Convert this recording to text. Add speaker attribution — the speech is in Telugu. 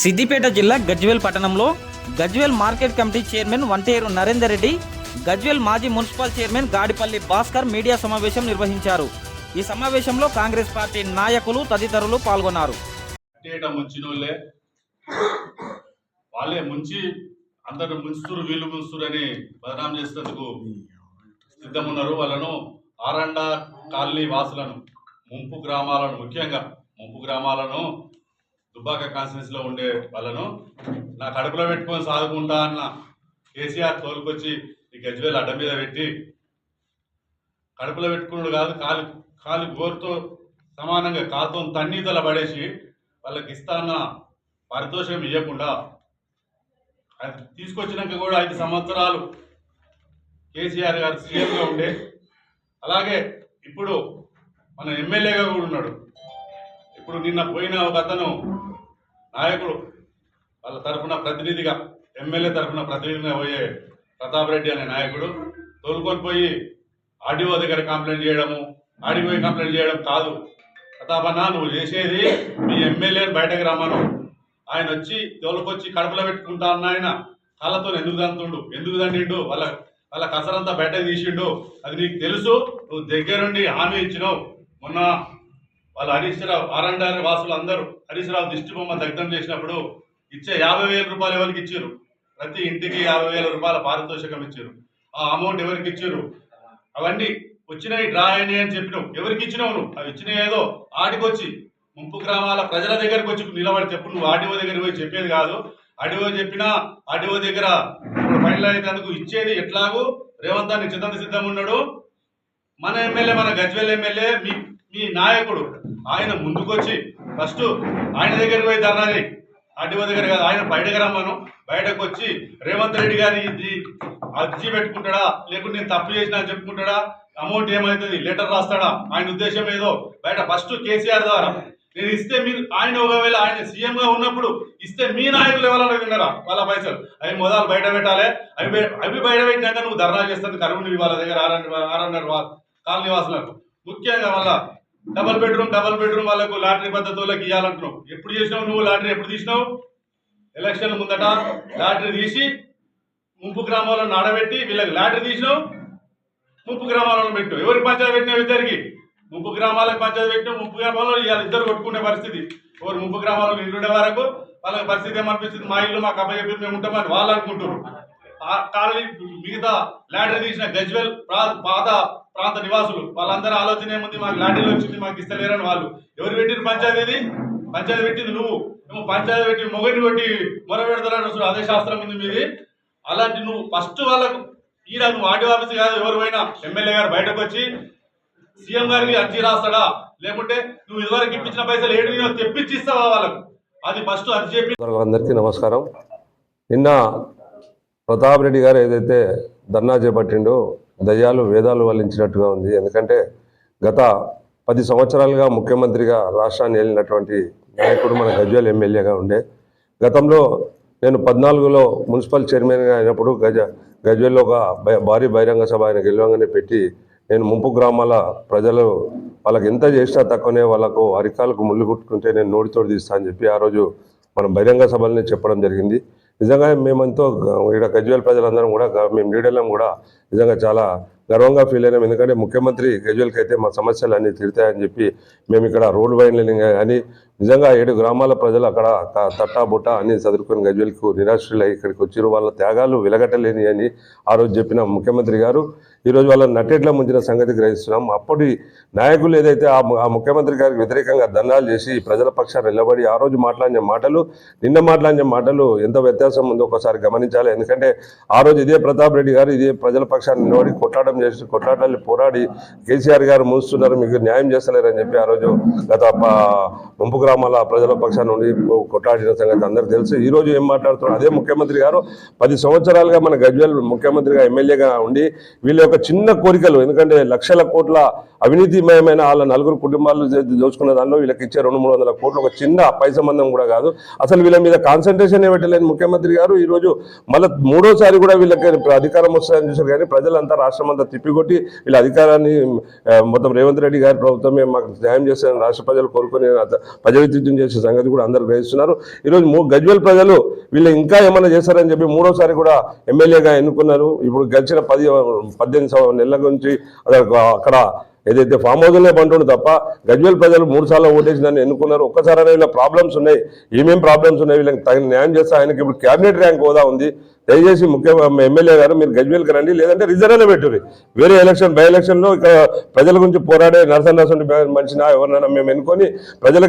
Speaker 1: సిద్దిపేట జిల్లా గజ్వేల్ పట్టణంలో Gajwel market committee chairman Vanteru Narender Reddy Gajwel మాజీ municipal chairman Gadipalli Bhaskar media సమావేశం నిర్వహించారు. ఈ సమావేశంలో కాంగ్రెస్ పార్టీ నాయకులు తదితరులు పాల్గొన్నారు.
Speaker 2: వాళ్ళే ముంచి అందరు ముంచుతురు వీళ్ళు ముంచుతురు అని బదనాం చేసేందుకు సిద్ధమున్నారు. వాళ్ళను ఆరండ కాలనీ వాసులను ముంపు గ్రామాలను ముఖ్యంగా ముంపు గ్రామాలను దుబ్బాక కాన్స్టిట్యూన్స్లో ఉండే వాళ్ళను నా కడుపులో పెట్టుకొని సాగుకుంటా అన్న కేసీఆర్ తోలుకొచ్చి ఈ గజ్వేల్ అడ్డ మీద పెట్టి కడుపులో పెట్టుకున్నాడు కాదు కాలు కాలు గోరుతో సమానంగా కాలుతో తన్నీతల పడేసి వాళ్ళకి ఇస్తాన్న పారితోషికం ఇవ్వకుండా అది తీసుకొచ్చినాక కూడా ఐదు సంవత్సరాలు కేసీఆర్ గారు సీఎంగా ఉండే. అలాగే ఇప్పుడు మన ఎమ్మెల్యేగా కూడా ఉన్నాడు. ఇప్పుడు నిన్న పోయిన ఒక అతను నాయకుడు వాళ్ళ తరఫున ప్రతినిధిగా ఎమ్మెల్యే తరఫున ప్రతినిధిగా పోయే ప్రతాప్ రెడ్డి అనే నాయకుడు తోలుకొని పోయి ఆర్డీఓ దగ్గర కంప్లైంట్ చేయడము ఆర్డీఓ కంప్లైంట్ చేయడం కాదు. ప్రతాపన్న నువ్వు చేసేది మీ ఎమ్మెల్యేని బయటకు రమ్మను. ఆయన వచ్చి తోలుకొచ్చి కడుపులో పెట్టుకుంటా అన్న ఆయన కళ్ళతో ఎందుకు దంతుండు? ఎందుకు దండిండు? వాళ్ళ వాళ్ళ కసరంతా బయటకు తీసిండు. అది నీకు తెలుసు నువ్వు దగ్గరుండి హామీ ఇచ్చినావు. మొన్న వాళ్ళు హరీష్ రావు ఆరండారి వాసులు అందరూ హరీశ్రావు దిష్టిబొమ్మ దిష్టి బొమ్మ దగ్ధం చేసినప్పుడు ఇచ్చే యాభై వేల రూపాయలు ఎవరికి ఇచ్చారు ప్రతి ఇంటికి యాభై వేల రూపాయల పారితోషికం ఇచ్చారు ఆ అమౌంట్ ఎవరికి ఇచ్చారు అవన్నీ వచ్చినాయి డ్రా అయినాయి అని చెప్పినావు. ఎవరికి ఇచ్చినావు నువ్వు? అవి ఇచ్చినాయి ఏదో ఆడికొచ్చి ముంపు గ్రామాల ప్రజల దగ్గరికి వచ్చి నిలబడి చెప్పు. నువ్వు ఆడివో దగ్గర పోయి చెప్పేది కాదు. ఆర్డీఓ చెప్పినా ఆర్డీఓ దగ్గర ఇప్పుడు ఫైనల్ అయినందుకు ఇచ్చేది ఎట్లాగూ రేవంత్ దాన్ని చిత్తంత సిద్ధం ఉన్నాడు. మన ఎమ్మెల్యే మన గజ్వేల్ ఎమ్మెల్యే మీ మీ నాయకుడు ఆయన ముందుకొచ్చి ఫస్ట్ ఆయన దగ్గరికి పోయి ధర్నా చేయి. దగ్గర కాదు ఆయన బయటకు రమ్మను. బయటకు వచ్చి రేవంత్ రెడ్డి గారి ఇది అర్జీ పెట్టుకుంటాడా? లేకుంటే నేను తప్పు చేసినా చెప్పుకుంటాడా? అమౌంట్ ఏమవుతుంది లెటర్ రాస్తాడా? ఆయన ఉద్దేశం ఏదో? బయట ఫస్ట్ కేసీఆర్ ద్వారా. నేను ఇస్తే మీరు ఆయన ఒకవేళ ఆయన సీఎంగా ఉన్నప్పుడు ఇస్తే మీ నాయకులు ఎవరైనా విన్నారా? వాళ్ళ పైసలు. అవి మొదలు బయట పెట్టాలి. అవి అవి బయట పెట్టినాక నువ్వు ధర్నా చేస్తాను కరువు వాళ్ళ దగ్గర ఆర్ఎన్ ఆర్ఎన్ఆర్ కాలనీ వాసులకు. ముఖ్యంగా వాళ్ళ డబల్ బెడ్రూమ్ డబల్ బెడ్రూమ్ వాళ్ళకు లాటరీ పద్ధతులకు ఇవ్వాలంటున్నావు ఎప్పుడు చేసినావు నువ్వు? లాటరీ ఎప్పుడు తీసినావు? ఎలక్షన్ ముందట లాటరీ తీసి ముంపు గ్రామాలను ఆడబెట్టి వీళ్ళకి లాటరీ తీసినావు ముంపు గ్రామాలను పెట్టు ఎవరికి పంచాయతీ పెట్టినావు ఇద్దరికి? ముంపు గ్రామాలకు పంచాయతీ పెట్టినావు ముంపు గ్రామాల్లో ఇవాళ ఇద్దరు కొట్టుకునే పరిస్థితి. ఎవరు ముంపు గ్రామాల్లో ఇల్లుండే వరకు వాళ్ళకి పరిస్థితి ఏమనిపిస్తుంది? మా ఇల్లు మాకు అబ్బాయి చెప్పి మేము ఉంటామని వాళ్ళు అనుకుంటున్నారు. కాలనీ మిగతా లాటరీ తీసిన గజ్వెల్ పాత ప్రాంత నివాసులు. వాళ్ళందరూ ఆలోచన ఏముంది? మాకు లాటరీలు వచ్చింది మాకు ఇస్తలేరని వాళ్ళు. ఎవరు పెట్టిన పంచాయతీ ఇది? పంచాయతీ పెట్టింది నువ్వు. నువ్వు పంచాయతీ పెట్టి మొగని పెట్టి మొర పెడతారని అసలు అదే శాస్త్రం ఉంది మీది. అలాంటి నువ్వు ఫస్ట్ వాళ్ళకు ఈడ నువ్వు ఆర్టీ ఆఫీస్ కాదు ఎవరు పోయినా ఎమ్మెల్యే గారు బయటకు వచ్చి సీఎం గారికి అర్జీ రాస్తాడా? లేకుంటే నువ్వు ఇదివరకు ఇప్పించిన పైసలు ఏడు నీలో తెప్పించి ఇస్తావా వాళ్ళకు? అది ఫస్ట్ అర్జీ చెప్పి
Speaker 3: అందరికీ నమస్కారం. నిన్న ప్రతాప్ రెడ్డి గారు ఏదైతే ధర్నా చేపట్టిండో దయ్యాలు వేదాలు వల్లించినట్టుగా ఉంది. ఎందుకంటే గత పది సంవత్సరాలుగా ముఖ్యమంత్రిగా రాష్ట్రాన్ని వెళ్ళినటువంటి నాయకుడు మన గజ్వేల్ ఎమ్మెల్యేగా ఉండే. గతంలో నేను పద్నాలుగులో మున్సిపల్ చైర్మన్గా అయినప్పుడు గజ గజ్వేల్లో ఒక భారీ బహిరంగ సభ ఆయన గెలవంగానే పెట్టి నేను ముంపు గ్రామాల ప్రజలు వాళ్ళకి ఎంత చేసినా తక్కువనే వాళ్ళకు అరికాలకు ముళ్ళు కుట్టుకుంటే నేను నోటితోడు తీస్తా అని చెప్పి ఆ రోజు మనం బహిరంగ సభలనే చెప్పడం జరిగింది. నిజంగా మేమంతో ఇక్కడ గజ్వేల్ ప్రజలందరం కూడా మేము లీడర్లం కూడా నిజంగా చాలా గర్వంగా ఫీల్ అయినాం. ఎందుకంటే ముఖ్యమంత్రి గజ్వేల్కి అయితే మా సమస్యలు అన్నీ తీరుతాయని చెప్పి మేము ఇక్కడ రోడ్ వైండ్లింగ్ కానీ నిజంగా ఏడు గ్రామాల ప్రజలు అక్కడ తట్టా బుట్ట అన్ని చదువుకుని గజ్వెల్కు నిరాశ్రులై ఇక్కడికి వచ్చిన వాళ్ళ త్యాగాలు వెలగట్టలేని అని ఆ రోజు చెప్పిన ముఖ్యమంత్రి గారు. ఈరోజు వాళ్ళ నట్టెట్ల ముంచిన సంగతి గ్రహిస్తున్నాం. అప్పటి నాయకులు ఏదైతే ఆ ముఖ్యమంత్రి గారికి వ్యతిరేకంగా దండాలు చేసి ప్రజల పక్షాన్ని నిలబడి ఆ రోజు మాట్లాడిన మాటలు నిన్న మాట్లాడిన మాటలు ఎంత వ్యత్యాసం ఉందో ఒకసారి గమనించాలి. ఎందుకంటే ఆ రోజు ఇదే ప్రతాప్ రెడ్డి గారు ఇదే ప్రజల పక్షాన్ని నిలబడి కొట్లాటం చేసి కొట్లాటాన్ని పోరాడి కేసీఆర్ గారు మూస్తున్నారు. మీకు న్యాయం చేస్తలేరని చెప్పి ఆ రోజు గత ముంపు గ్రామాల ప్రజల పక్షాన నుండి కొట్లాడిన సంగతి అందరికీ తెలుసు. ఈ రోజు ఏం మాట్లాడుతున్నారు అదే ముఖ్యమంత్రి గారు పది సంవత్సరాలుగా మన గజ్వేల్ ముఖ్యమంత్రిగా ఎమ్మెల్యేగా ఉండి వీళ్ళ యొక్క చిన్న కోరికలు ఎందుకంటే లక్షల కోట్ల అవినీతిమయమైన వాళ్ళ నలుగురు కుటుంబాలు దోచుకున్న దానిలో వీళ్ళకి ఇచ్చే రెండు మూడు వందల కోట్లు ఒక చిన్న పై సంబంధం కూడా కాదు. అసలు వీళ్ళ మీద కాన్సన్ట్రేషన్ పెట్టలేని ముఖ్యమంత్రి గారు ఈరోజు మళ్ళీ మూడోసారి కూడా వీళ్ళకి అధికారం వస్తుందని చూసారు కానీ ప్రజలంతా రాష్ట్రం అంతా తిప్పికొట్టి వీళ్ళ అధికారాన్ని మొత్తం రేవంత్ రెడ్డి గారి ప్రభుత్వమే మాకు న్యాయం చేస్తారని రాష్ట్ర ప్రజలు కోరుకొని ప్రజావిద్యుత్వం చేసే సంగతి కూడా అందరూ గ్రహిస్తున్నారు. ఈరోజు మూ గజ్వెల్ ప్రజలు వీళ్ళు ఇంకా ఏమైనా చేస్తారని చెప్పి మూడోసారి కూడా ఎమ్మెల్యేగా ఎన్నుకున్నారు. ఇప్పుడు గడిచిన పది పద్దెనిమిది నెలల నుంచి అక్కడ అక్కడ ఏదైతే ఫామ్ హౌస్లే పంటుండు తప్ప గజ్వేల్ ప్రజలు మూడు సార్లు ఓటేసి నన్ను ఎన్నుకున్నారు. ఒక్కసారి వీళ్ళ ప్రాబ్లమ్స్ ఉన్నాయి. ఏమేం ప్రాబ్లమ్స్ ఉన్నాయి? వీళ్ళకి తగిన న్యాయం చేస్తే ఆయనకి ఇప్పుడు క్యాబినెట్ ర్యాంక్ హోదా ఉంది. దయచేసి ముఖ్య ఎమ్మెల్యే గారు మీరు గజ్వేల్కి రండి. లేదంటే రిజర్వ్లో పెట్టుర్రి. వేరే ఎలక్షన్ బై ఎలక్షన్లో ఇక్కడ ప్రజల గురించి పోరాడే నరసన్ నరసంటి మనిషిన ఎవరినైనా మేము ఎన్నుకొని ప్రజలకు